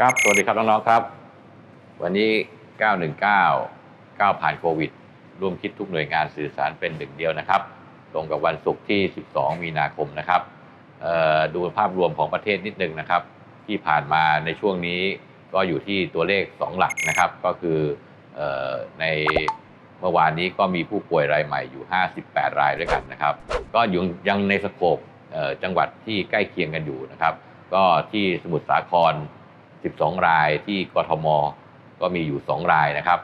ครับ สวัสดีครับน้อง ๆ ครับ วันนี้ 919 9 ผ่านโควิด ร่วมคิดทุกหน่วยงานสื่อสารเป็นหนึ่งเดียวนะครับ ตรงกับวันศุกร์ที่ 12 มีนาคมนะครับดูภาพรวมของประเทศนิดนึงนะครับ ที่ผ่านมาในช่วงนี้ก็อยู่ที่ตัวเลข 2 หลักนะครับ ก็คือออในเมื่อวานนี้ก็มีผู้ป่วยรายใหม่อยู่ 58 รายด้วยกันนะครับ ก็อยู่ยังในสโคปเอ่อจังหวัดที่ใกล้เคียงกันอยู่นะครับ ก็ที่สมุทรสาคร 12 รายที่กทม ก็มีอยู่ 2 รายนะครับ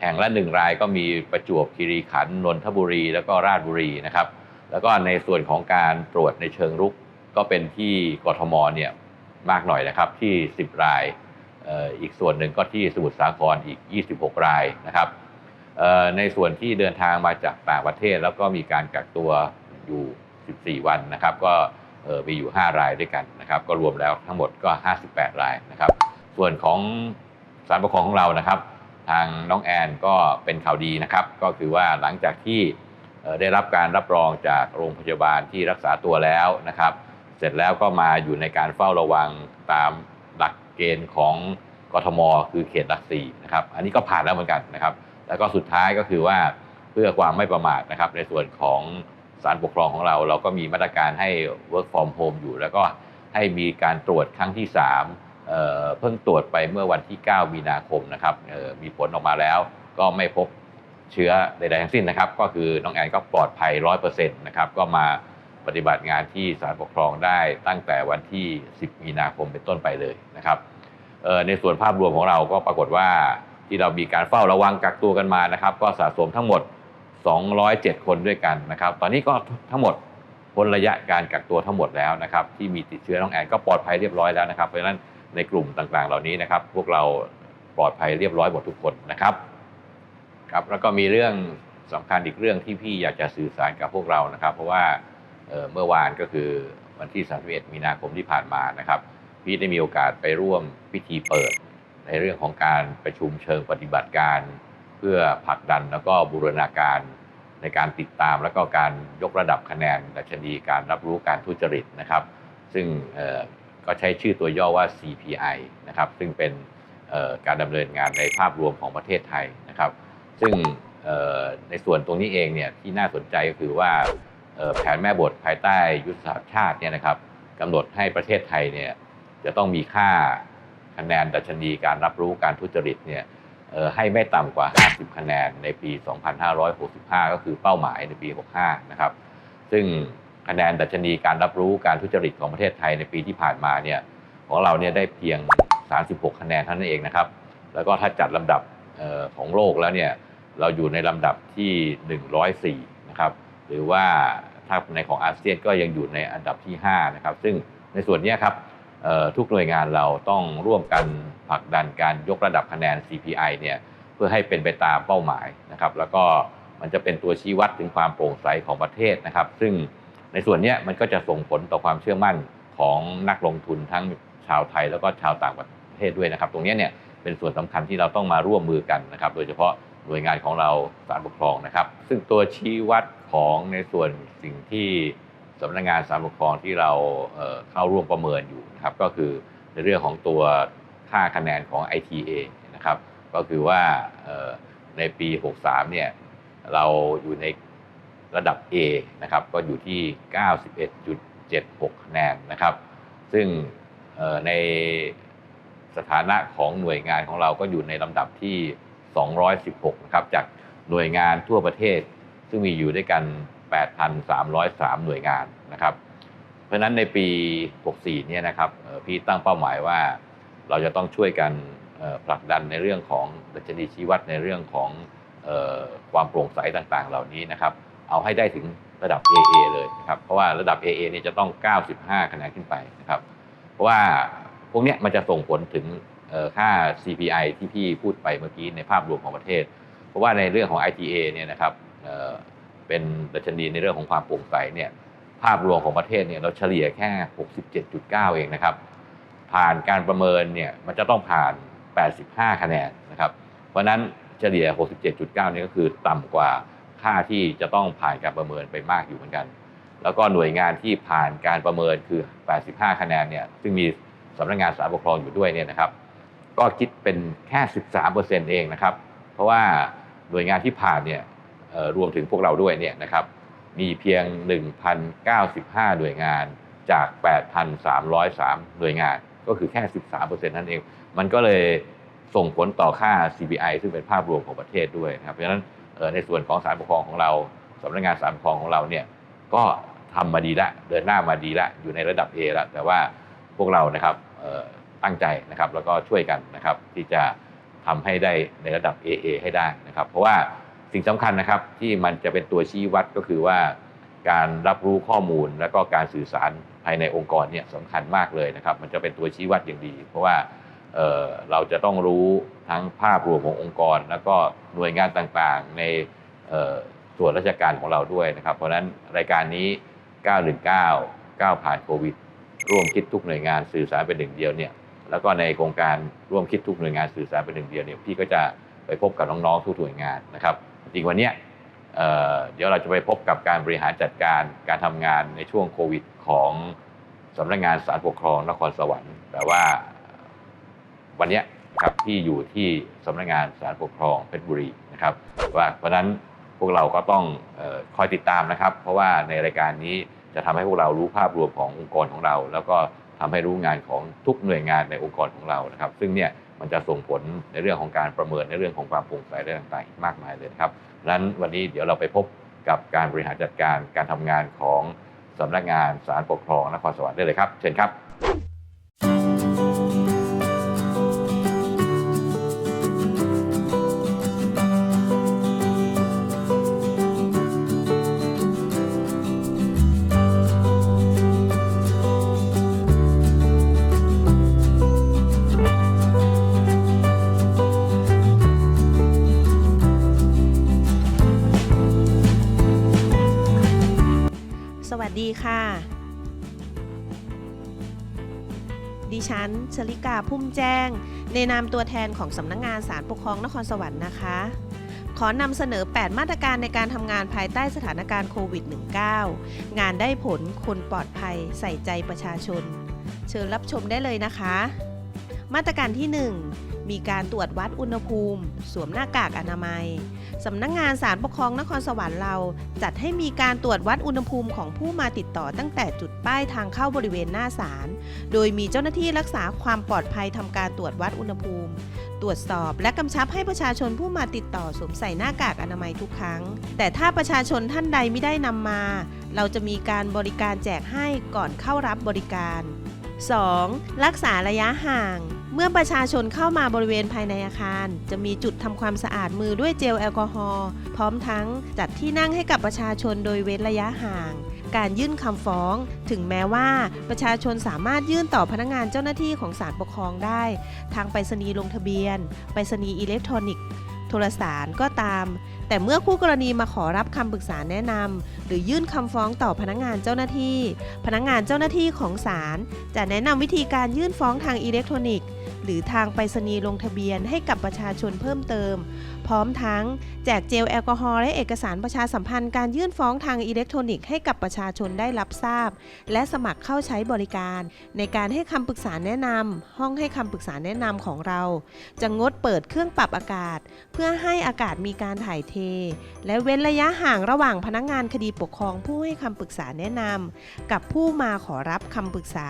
แห่งละ 1 รายก็มีประจวบคีรีขันธ์นนทบุรี แล้วก็ราชบุรีนะครับ แล้วก็ในส่วนของการตรวจในเชิงรุกก็เป็นที่กทมเนี่ยมากหน่อยนะครับที่ 10 รายอีกส่วนหนึ่งก็ที่สมุทรสาครอีก 26 รายนะครับในส่วนที่เดินทางมาจากต่างประเทศ แล้วก็มีการกักตัวอยู่ 14 วันนะครับ ก็ มีอยู่ 5 รายด้วยกันนะครับ ก็รวมแล้วทั้งหมดก็ 58 รายนะครับ ส่วนของสารปกครองของเรานะครับ ทางน้องแอนก็เป็นข่าวดีนะครับ ก็คือว่าหลังจากที่ได้รับการรับรองจากโรงพยาบาลที่รักษาตัวแล้วนะครับ เสร็จแล้วก็มาอยู่ในการเฝ้าระวังตามหลักเกณฑ์ของกทม คือเขตหลักสี่นะครับ อันนี้ก็ผ่านแล้วเหมือนกันนะครับ แล้วก็สุดท้ายก็คือว่าเพื่อความไม่ประมาทนะครับในส่วนของ สารปกครองของเรา เราก็มีมาตรการให้ work from home อยู่ แล้วก็ให้มีการตรวจครั้งที่3เเพิ่งตรวจไปเมื่อวันที่ 9 มีนาคมนะครับมีผลออกมาแล้ว ก็ไม่พบเชื้อใดๆทั้งสิ้นนะครับ ก็คือน้องแอนก็ปลอดภัย 100%นะครับก็มาปฏิบัติงานที่ศาลปกครองได้ตั้งแต่วันที่ 10 มีนาคมเป็นต้นไปเลยนะครับในส่วนภาพรวมของเราก็ปรากฏว่าที่เรามีการเฝ้าระวังกักตัวกันมานะครับ ก็สะสมทั้งหมด 207 คนด้วยกันนะครับ ตอนนี้ก็ทั้งหมดพ้นระยะการกักตัวทั้งหมดแล้วนะครับ ที่มีติดเชื้อน้องแอนก็ปลอดภัยเรียบร้อยแล้วนะครับ เพราะฉะนั้นในกลุ่มต่างๆ เหล่านี้นะครับ พวกเราปลอดภัยเรียบร้อยหมดทุกคนนะครับ ครับ แล้วก็มีเรื่องสำคัญอีกเรื่องที่พี่อยากจะสื่อสารกับพวกเรานะครับ เพราะว่าเเมื่อวานก็คือวันที่ 31 มีนาคมที่ผ่านมานะครับ พี่ได้มีโอกาสไปร่วมพิธีเปิด ในเรื่องของการประชุมเชิงปฏิบัติการ เพื่อผลักดันแล้วก็บูรณาการในการติดตามแล้วก็การยกระดับคะแนนดัชนีการรับรู้การทุจริตนะครับ ซึ่งก็ใช้ชื่อตัวย่อว่า CPI นะครับซึ่งเป็นการดำเนินงานในภาพรวมของประเทศไทยนะครับ ซึ่งในส่วนตรงนี้เองเนี่ยที่น่าสนใจก็คือว่าแผนแม่บทภายใต้ยุทธศาสตร์ชาติเนี่ยนะครับกำหนดให้ประเทศไทยเนี่ยจะต้องมีค่าคะแนนดัชนีการรับรู้การทุจริตเนี่ย ให้ไม่ต่ำกว่า 50 คะแนนในปี 2565 ก็คือเป้าหมายในปี 65 นะครับ ซึ่งคะแนนดัชนีการรับรู้การทุจริตของประเทศไทยในปีที่ผ่านมาเนี่ยของเราเนี่ยได้เพียง 36 คะแนนเท่านั้นเองนะครับ แล้วก็ถ้าจัดลำดับออของโลกแล้วเนี่ยเราอยู่ในลำดับที่ 104 นะครับ หรือว่าถ้าในของอาเซียนก็ยังอยู่ในอันดับที่ 5 นะครับ ซึ่งในส่วนนี้ครับ ทุกหน่วยงานเราต้องร่วมกันผลักดันการยกระดับคะแนน CPI เนี่ยเพื่อให้เป็นไปตามเป้าหมายนะครับ แล้วก็มันจะเป็นตัวชี้วัดถึงความโปร่งใสของประเทศนะครับ ซึ่งในส่วนนี้มันก็จะส่งผลต่อความเชื่อมั่นของนักลงทุนทั้งชาวไทยแล้วก็ชาวต่างประเทศด้วยนะครับ ตรงนี้เนี่ยเป็นส่วนสำคัญที่เราต้องมาร่วมมือกันนะครับ โดยเฉพาะหน่วยงานของเราศาลปกครองนะครับ ซึ่งตัวชี้วัดของในส่วนสิ่งที่ สำนักงานศาลปกครองที่เราเข้าร่วมประเมินอยู่นะครับก็คือในเรื่องของตัวค่าคะแนนของ ITA นะครับก็คือว่าในปี 63 เนี่ยเราอยู่ในระดับ A นะครับก็อยู่ที่ 91.76 คะแนนนะครับ ซึ่งในสถานะของหน่วยงานของเราก็อยู่ในลำดับที่ 216 นะครับจากหน่วยงานทั่วประเทศซึ่งมีอยู่ด้วยกัน 8,303 หน่วยงานนะครับ เพราะฉะนั้นในปี 64 เนี่ยนะครับพี่ตั้งเป้าหมายว่าเราจะต้องช่วยกันผลักดันในเรื่องของดัชนีชี้วัดในเรื่องของออความโปร่งใสต่างๆ เหล่านี้นะครับ เอาให้ได้ถึงระดับ AA เลยนะครับ เพราะว่าระดับ AA เนี่ยจะต้อง 95 คะแนนขึ้นไปนะครับ เพราะว่าพวกนี้มันจะส่งผลถึงค่า CPI ที่พี่พูดไปเมื่อกี้ในภาพรวมของประเทศ เพราะว่าในเรื่องของ ITA เนี่ยนะครับ เป็นดัชนีในเรื่องของความโปร่งใสเนี่ยภาพรวมของประเทศเนี่ยเราเฉลี่ยแค่ 67.9 เองนะครับ ผ่านการประเมินเนี่ยมันจะต้องผ่าน 85 คะแนนนะครับ เพราะนั้นเฉลี่ย 67.9เนี่ยก็คือต่ำกว่าค่าที่จะต้องผ่านการประเมินไปมากอยู่เหมือนกัน แล้วก็หน่วยงานที่ผ่านการประเมินคือ 85 คะแนนเนี่ยซึ่งมีสำนักงานศาลปกครองอยู่ด้วยเนี่ยนะครับ ก็คิดเป็นแค่ 13%เองนะครับ เพราะว่าหน่วยงานที่ผ่านเนี่ย รวมถึงพวกเราด้วยเนี่ยนะครับมีเพียง 1,095 หน่วยงานจาก 8,303 หน่วยงาน ก็คือแค่ 13%นั่นเอง มันก็เลยส่งผลต่อค่า CPI ซึ่งเป็นภาพรวมของประเทศด้วยนะครับ เพราะฉะนั้นในส่วนของศาลปกครองของเราสำนักงานศาลปกครองของเราเนี่ยก็ทำมาดีละเดินหน้ามาดีละอยู่ในระดับ A ล้วแต่ว่าพวกเรานะครับตั้งใจนะครับแล้วก็ช่วยกันนะครับที่จะทำให้ได้ในระดับ AA ให้ได้นะครับ เพราะว่า สิ่งสำคัญนะครับที่มันจะเป็นตัวชี้วัดก็คือว่าการรับรู้ข้อมูลและก็การสื่อสารภายในองค์กรเนี่ยสำคัญมากเลยนะครับ มันจะเป็นตัวชี้วัดอย่างดี เพราะว่าเเราจะต้องรู้ทั้งภาพรวมขององค์กร แล้วก็หน่วยงานต่างๆ ในส่วนราชการของเราด้วยนะครับ เพราะฉะนั้นรายการนี้ 919 9 ผ่านโควิด ร่วมคิดทุกหน่วยงานสื่อสารเป็นหนึ่งเดียวเนี่ยแล้วก็ในโครงการร่วมคิดทุกหน่วยงานสื่อสารเป็นหนึ่งเดียวเนี่ยพี่ก็จะไปพบกับน้องๆทุกหน่วยงานนะครับ ริงวันนี้เดี๋ยวเราจะไปพบกับการบริหารจัดการการทำงานในช่วงโควิดของสำนักงานศาลปกครองนครสวรรค์ แต่ว่าวันนี้ครับที่อยู่ที่สำนักงานศาลปกครองเพชรบุรีนะครับว่าเพราะนั้นพวกเราก็ต้องออคอยติดตามนะครับ เพราะว่าในรายการนี้จะทำให้พวกเรารู้ภาพรวมขององค์กรของเรา แล้วก็ทำให้รู้งานของทุกหน่วยงานในองค์กรของเรานะครับ ซึ่งเนี่ย มันจะส่งผลในเรื่องของการประเมินในเรื่องของความโปร่งใสได้ต่างๆ มากมายเลยนะครับดังนั้นวันนี้เดี๋ยวเราไปพบกับการบริหารจัดการการทำงานของสำนักงานสารปกครองนครสวรรค์ได้เลยครับ เชิญครับ วัสดีค่ะ ดิฉัน ชลิกาพุ่มแจ้ง ในนามตัวแทนของสำนักงงานสารปกครองนครสวรรค์นะคะ ขอนำเสนอ 8 มาตรการในการทำงานภายใต้สถานการณ์โควิด -19 งานได้ผล คนปลอดภัย ใส่ใจประชาชน เชิญรับชมได้เลยนะคะ มาตรการที่ 1 มีการตรวจวัดอุณหภูมิ สวมหน้ากากอนามัย สำนักงงานสารปกครองนครสวรรค์เรา จัดให้มีการตรวจวัดอุณหภูมิของผู้มาติดต่อตั้งแต่จุดป้ายทางเข้าบริเวณหน้าศาล โดยมีเจ้าหน้าที่รักษาความปลอดภัยทำการตรวจวัดอุณหภูมิ ตรวจสอบและกำชับให้ประชาชนผู้มาติดต่อสวมใส่หน้ากากอนามัยทุกครั้ง แต่ถ้าประชาชนท่านใดไม่ได้นำมา เราจะมีการบริการแจกให้ก่อนเข้ารับบริการ 2. รักษาระยะห่าง เมื่อประชาชนเข้ามาบริเวณภายในอาคาร จะมีจุดทำความสะอาดมือด้วยเจลแอลกอฮอล์พร้อมทั้งจัดที่นั่งให้กับประชาชนโดยเว้นระยะห่าง การยื่นคำฟ้อง ถึงแม้ว่าประชาชนสามารถยื่นต่อพนักงานเจ้าหน้าที่ของศาลปกครองได้ ทางไปรษณีย์ลงทะเบียน ไปรษณีย์อิเล็กทรอนิกส์ โทรสารก็ตาม แต่เมื่อคู่กรณีมาขอรับคำปรึกษาแนะนำหรือยื่นคำฟ้องต่อพนักงานเจ้าหน้าที่ พนักงานเจ้าหน้าที่ของศาลจะแนะนำวิธีการยื่นฟ้องทางอิเล็กทรอนิกส์ หรือทางไปรษณีย์ลงทะเบียนให้กับประชาชนเพิ่มเติม พร้อมทั้งแจกเจลแอลกอฮอล์และเอกสารประชาสัมพันธ์การยื่นฟ้องทางอิเล็กทรอนิกส์ให้กับประชาชนได้รับทราบ และสมัครเข้าใช้บริการ ในการให้คำปรึกษาแนะนำห้องให้คำปรึกษาแนะนำของเรา จะงดเปิดเครื่องปรับอากาศ เพื่อให้อากาศมีการถ่ายเท และเว้นระยะห่างระหว่างพนักงานคดีปกครองผู้ให้คำปรึกษาแนะนำกับผู้มาขอรับคำปรึกษา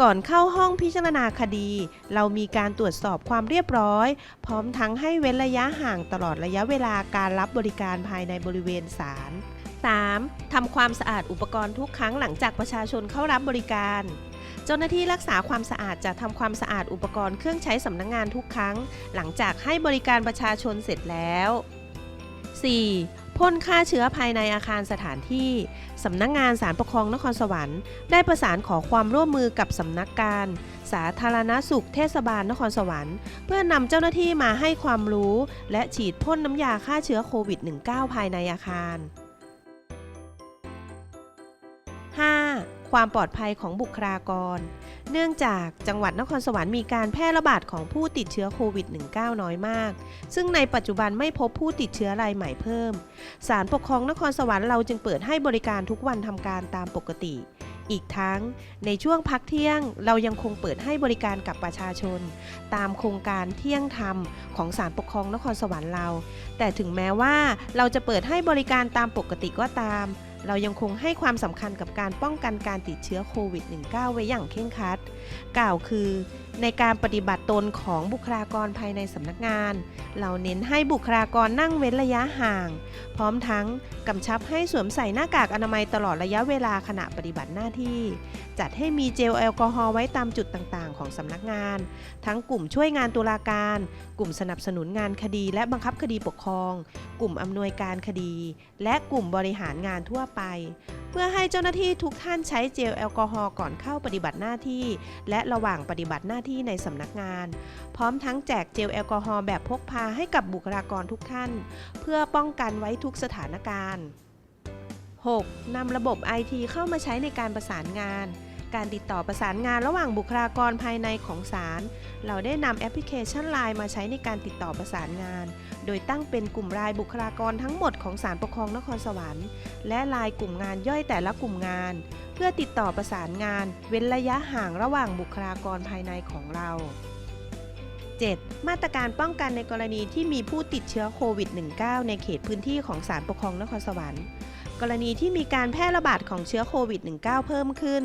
ก่อนเข้าห้องพิจารณาคดี เรามีการตรวจสอบความเรียบร้อย พร้อมทั้งให้เว้นระยะห่างตลอดระยะเวลาการรับบริการภายในบริเวณศาล 3. ทำความสะอาดอุปกรณ์ทุกครั้งหลังจากประชาชนเข้ารับบริการ เจ้าหน้าที่รักษาความสะอาดจะทำความสะอาดอุปกรณ์เครื่องใช้สำนักงงานทุกครั้ง หลังจากให้บริการประชาชนเสร็จแล้ว 4. พ่นฆ่าเชื้อภายในอาคารสถานที่ สำนักงงานสารปกครองนครสวรรค์ ได้ประสานขอความร่วมมือกับสำนักการ สาธารณสุขเทศบาลนครสวรรค์ เพื่อนำเจ้าหน้าที่มาให้ความรู้ และฉีดพ่นน้ำยาฆ่าเชื้อโควิด -19 ภายในอาคาร ความปลอดภัยของบุคลากร เนื่องจากจังหวัดนครสวรรค์มีการแพร่ระบาดของผู้ติดเชื้อโควิด -19 น้อยมาก ซึ่งในปัจจุบันไม่พบผู้ติดเชื้อรายใหม่เพิ่ม ศาลปกครองนครสวรรค์เราจึงเปิดให้บริการทุกวันทำการตามปกติ อีกทั้ง ในช่วงพักเที่ยง เรายังคงเปิดให้บริการกับประชาชน ตามโครงการเที่ยงธรรมของศาลปกครองนครสวรรค์เรา แต่ถึงแม้ว่าเราจะเปิดให้บริการตามปกติก็ตาม เรายังคงให้ความสำคัญกับการป้องกันการติดเชื้อโควิด -19 ไว้อย่างเคร่งครัด กล่าวคือในการปฏิบัติตนของบุคลากรภายในสำนักงาน เราเน้นให้บุคลากรนั่งเว้นระยะห่าง พร้อมทั้งกำชับให้สวมใส่หน้ากากอนามัยตลอดระยะเวลาขณะปฏิบัติหน้าที่ จัดให้มีเจลแอลกอฮอล์ไว้ตามจุดต่างๆ ของสำนักงาน ทั้งกลุ่มช่วยงานตุลาการ กลุ่มสนับสนุนงานคดีและบังคับคดีปกครอง กลุ่มอำนวยการคดี และกลุ่มบริหารงานทั่วไป พื่อให้เจ้าหน้าที่ทุกท่านใช้เจลแอลกอฮอล์ก่อนเข้าปฏิบัติหน้าที่ และระหว่างปฏิบัติหน้าที่ในสำนักงาน พร้อมทั้งแจกเจลแอลกอฮอล์แบบพกพาให้กับบุคลากรทุกท่าน เพื่อป้องกันไว้ทุกสถานการณ์ 6. นำระบบ IT เข้ามาใช้ในการประสานงาน การติดต่อประสานงานระหว่างบุคลากรภายในของศาล เราได้นำแอปพลิเคชัน Line มาใช้ในการติดต่อประสานงาน โดยตั้งเป็นกลุ่มรายบุคลากรทั้งหมดของศาลปกครองนครสวรรค์ และลายกลุ่มงานย่อยแต่ละกลุ่มงาน เพื่อติดต่อประสานงาน เว้นระยะห่างระหว่างบุคลากรภายในของเรา 7. มาตรการป้องกันในกรณีที่มีผู้ติดเชื้อโควิด -19 ในเขตพื้นที่ของศาลปกครองนครสวรรค์ กรณีที่มีการแพร่ระบาดของเชื้อโควิด -19 เพิ่มขึ้น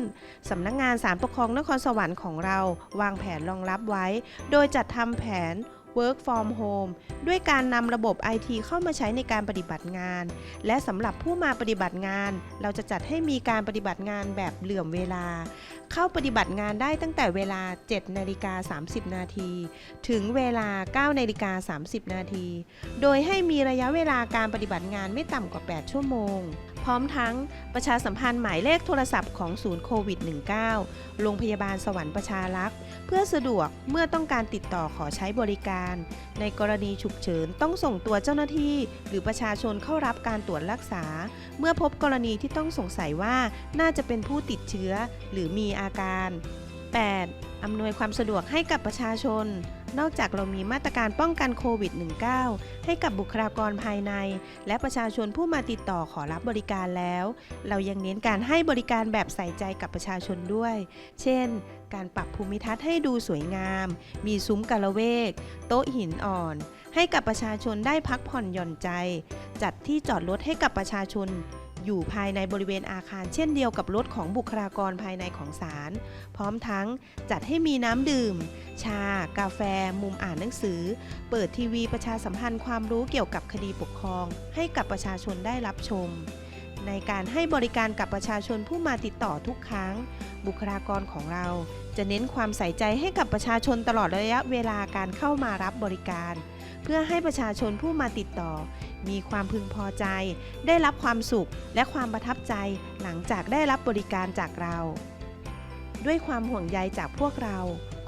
สำนักงงานสารปกครองนครสวรรค์ของเรา วางแผนรองรับไว้ โดยจัดทำแผน Work from Home ด้วยการนำระบบ IT เข้ามาใช้ในการปฏิบัติงาน และสำหรับผู้มาปฏิบัติงาน เราจะจัดให้มีการปฏิบัติงานแบบเหลื่อมเวลา เข้าปฏิบัติงานได้ตั้งแต่เวลา 7 นาฬิกา 30 นาที ถึงเวลา 9 นาฬิกา 30 นาที โดยให้มีระยะเวลาการปฏิบัติงานไม่ต่ำกว่า 8 ชั่วโมง พร้อมทั้งประชาสัมพันธ์หมายเลขโทรศัพท์ของศูนย์โควิด -19 โรงพยาบาลสวรรค์ประชารักษ์ เพื่อสะดวกเมื่อต้องการติดต่อขอใช้บริการ ในกรณีฉุกเฉินต้องส่งตัวเจ้าหน้าที่ หรือประชาชนเข้ารับการตรวจรักษา เมื่อพบกรณีที่ต้องสงสัยว่าน่าจะเป็นผู้ติดเชื้อหรือมีอาการ 8. อำนวยความสะดวกให้กับประชาชน นอกจากเรามีมาตรการป้องกันโควิด -19 ให้กับบุคลากรภายใน และประชาชนผู้มาติดต่อขอรับบริการแล้ว เรายังเน้นการให้บริการแบบใส่ใจกับประชาชนด้วย เช่น การปรับภูมิทัศน์ให้ดูสวยงาม มีซุ้มกาละเวก โต๊ะหินอ่อน ให้กับประชาชนได้พักผ่อนหย่อนใจ จัดที่จอดรถให้กับประชาชน อยู่ภายในบริเวณอาคารเช่นเดียวกับรถของบุคลากรภายในของศาล พร้อมทั้งจัดให้มีน้ำดื่ม ชา กาแฟ มุมอ่านหนังสือ เปิดทีวีประชาสัมพันธ์ความรู้เกี่ยวกับคดีปกครอง ให้กับประชาชนได้รับชม ในการให้บริการกับประชาชนผู้มาติดต่อทุกครั้ง บุคลากรของเรา จะเน้นความใส่ใจให้กับประชาชนตลอดระยะเวลาการเข้ามารับบริการ เพื่อให้ประชาชนผู้มาติดต่อ มีความพึงพอใจ ได้รับความสุขและความประทับใจหลังจากได้รับบริการจากเรา ด้วยความห่วงใยจากพวกเรา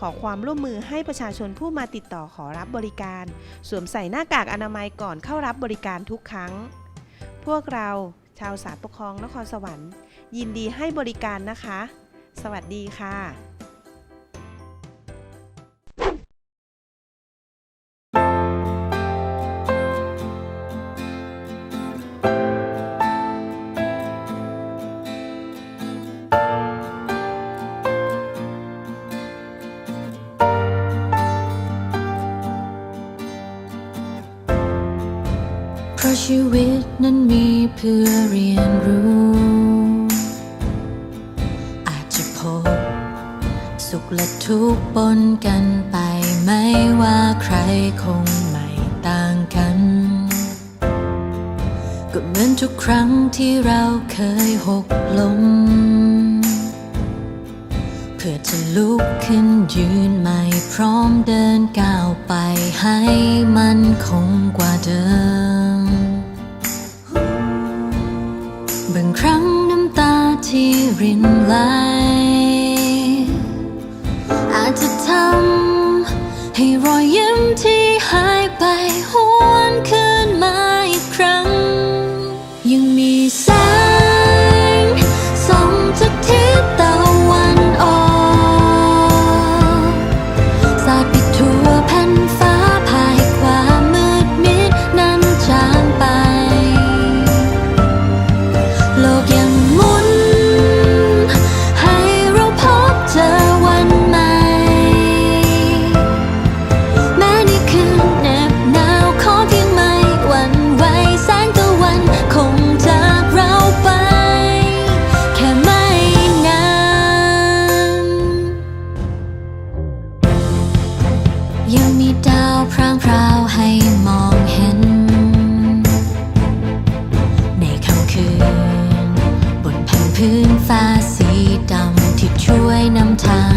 ขอความร่วมมือให้ประชาชนผู้มาติดต่อขอรับบริการ สวมใส่หน้ากากอนามัยก่อนเข้ารับบริการทุกครั้ง พวกเราชาวสารปกครองนครสวรรค์ ยินดีให้บริการนะคะ สวัสดีค่ะ พราะชีวิตนั้นมีเพื่อเรียนรู้ อาจจะพบ สุขและทุกข์ปนกันไป ไม่ว่าใครคงไม่ต่างกัน ก็เหมือนทุกครั้งที่เราเคยหกล้ม เพื่อจะลุกขึ้นยืนใหม่พร้อมเดินก้าวไปให้มันคงกว่าเดิม ที่รินไหล อาจจะทำให้รอยยิ้ม ว